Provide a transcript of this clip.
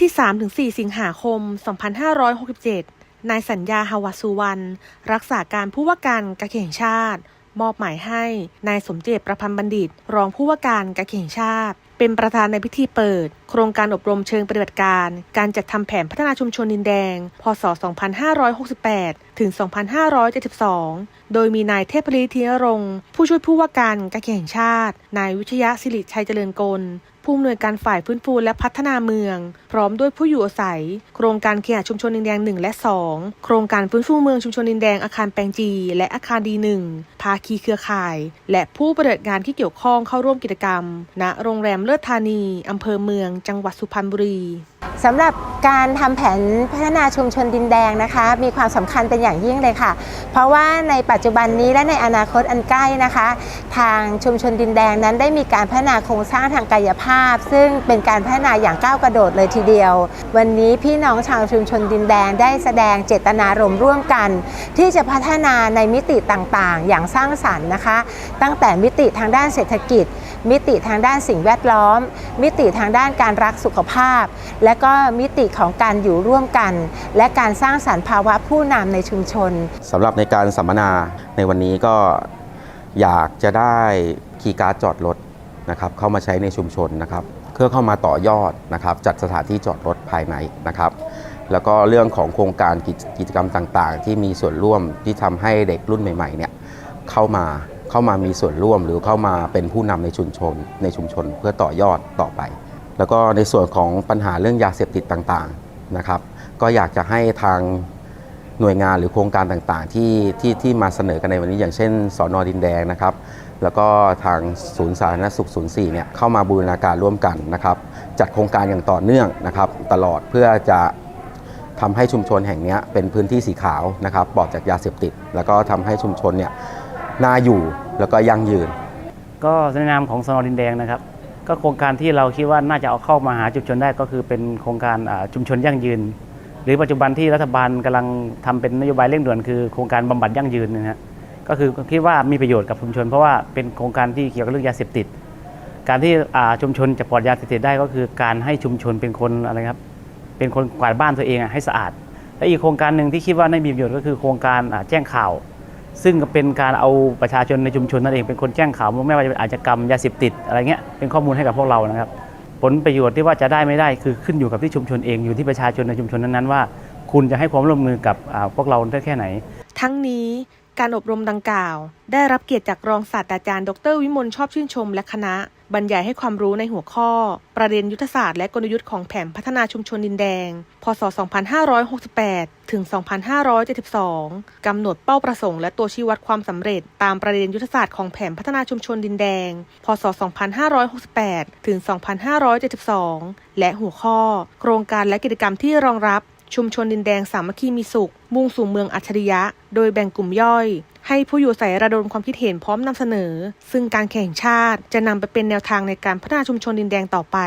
ที่ 3-4 สิงหาคม 2567 นายสัญญาฮาวาสุวรรณรักษาการผู้ว่าการกระเข่งชาติ มอบหมายให้ นายสมเจตประพันธ์บัณฑิต รองผู้ว่าการกระเข่งชาติ เป็นประธานในพิธีเปิด โครงการอบรมเชิงปฏิบัติการ การจัดทำแผนพัฒนาชุมชนดินแดง พศ 2568 ถึง 2572 โดยมีนายเทพฤทธิ์ธีรรงค์ผู้ช่วยผู้ว่าการกระเข่งชาติ นายวิทยาสิริชัยเจริญกล ผู้อำนวยการฝ่ายฟื้นฟูและพัฒนาเมือง พร้อมด้วยผู้อยู่อาศัย โครงการเคหะชุมชนดินแดง 1 และ 2 โครงการฟื้นฟูเมืองชุมชนดินแดงอาคารแปลงจี และอาคารดีหนึ่งภาคีเครือข่าย และผู้ปฏิบัติงานที่เกี่ยวข้องเข้าร่วมกิจกรรม ณโรงแรมเลิศธานีอำเภอเมือง จังหวัดสุพรรณบุรีสำหรับการทำแผนพัฒนาชุมชนดินแดงนะคะ มีความสำคัญเป็นอย่างยิ่งเลยค่ะ เพราะว่าในปัจจุบันนี้และในอนาคตอันใกล้นะคะ ทางชุมชนดินแดงนั้นได้มีการพัฒนาโครงสร้างทางกายภาพ ซึ่งเป็นการพัฒนาอย่างก้าวกระโดดเลยทีเดียว วันนี้พี่น้องชาวชุมชนดินแดงได้แสดงเจตนารมณ์ร่วมกัน ที่จะพัฒนาในมิติต่างๆ อย่างสร้างสรรค์นะคะ ตั้งแต่มิติทางด้านเศรษฐกิจ มิติทางด้านสิ่งแวดล้อม มิติทางด้านการรักสุขภาพ และก็มิติของการอยู่ร่วมกัน และการสร้างสรรค์ภาวะผู้นำในชุมชนสำหรับในการสัมมนาในวันนี้ก็อยากจะได้คีย์การ์ดจอดรถนะครับเข้ามาใช้ในชุมชนนะครับเพื่อเข้ามาต่อยอดนะครับจัดสถานที่จอดรถภายในนะครับ แล้วก็เรื่องของโครงการกิจกิจกรรมต่างๆ ที่มีส่วนร่วมที่ทำให้เด็กรุ่นใหม่ๆเนี่ยเข้ามา เข้ามามีส่วนร่วมหรือเข้ามาเป็นผู้นำในชุมชน ในชุมชนเพื่อต่อยอดต่อไป แล้วก็ในส่วนของปัญหาเรื่องยาเสพติดต่างๆนะครับ ก็อยากจะให้ทางหน่วยงานหรือโครงการต่างๆ ที่ที่ที่มาเสนอกันในวันนี้อย่างเช่นสอนอดินแดงนะครับ แล้วก็ทางศูนย์สาธารณสุข04เนี่ยเข้ามาบูรณาการร่วมกันนะครับ จัดโครงการอย่างต่อเนื่องนะครับ ตลอดเพื่อจะทำให้ชุมชนแห่งนี้เป็นพื้นที่สีขาวนะครับปลอดจากยาเสพติด แล้วก็ทำให้ชุมชนเนี่ย น่าอยู่แล้วก็ยั่งยืน ก็ในนามของสนดินแดงนะครับ ก็โครงการที่เราคิดว่าน่าจะเอาเข้ามาหาชุมชนได้ก็คือเป็นโครงการอ่าชุมชนยั่งยืน หรือปัจจุบันที่รัฐบาลกำลังทำเป็นนโยบายเร่งด่วนคือโครงการบำบัดยั่งยืนนะฮะก็คือคิดว่ามีประโยชน์กับชุมชน เพราะว่าเป็นโครงการที่เกี่ยวกับเรื่องยาเสพติด การที่อ่าชุมชนจะปลอดยาเสพติดได้ก็คือการให้ชุมชนเป็นคนอะไรครับเป็นคนกวาดบ้านตัวเองให้สะอาดและอีกโครงการหนึ่งที่คิดว่าได้มีประโยชน์ก็คือโครงการแจ้งข่าว ซึ่งก็เป็นการเอาประชาชนในชุมชนนั่นเองเป็นคนแจ้งข่าวไม่ว่าจะเป็นอาชญากรรมยาเสพติดอะไรเงี้ยเป็นข้อมูลให้กับพวกเรานะครับ ผลประโยชน์ที่ว่าจะได้ไม่ได้คือขึ้นอยู่กับที่ชุมชนเองอยู่ที่ประชาชนในชุมชนนั้นๆว่า คุณจะให้ความร่วมมือกับพวกเราได้แค่ไหน ทั้งนี้การอบรมดังกล่าว ได้รับเกียรติจากรองศาสตราจารย์ ดรวิมลชอบชื่นชมและคณะ บรรยายให้ความรู้ในหัวข้อ ประเด็นยุทธศาสตร์และกลยุทธ์ของแผนพัฒนาชุมชนดินแดง พศ 2568 ถึง 2572 กำหนดเป้าประสงค์และตัวชี้วัดความสำเร็จ ตามประเด็นยุทธศาสตร์ของแผนพัฒนาชุมชนดินแดง พศ 2568 ถึง 2572 และหัวข้อ โครงการและกิจกรรมที่รองรับชุมชนดินแดงสามัคคีมีสุข มุ่งสู่เมืองอัจฉริยะ โดยแบ่งกลุ่มย่อย ให้ผู้อยู่อาศัยระดมความคิดเห็นพร้อมนำเสนอ ซึ่งการแข่งชาติจะนำไปเป็นแนวทางในการพัฒนาชุมชนดินแดงต่อไป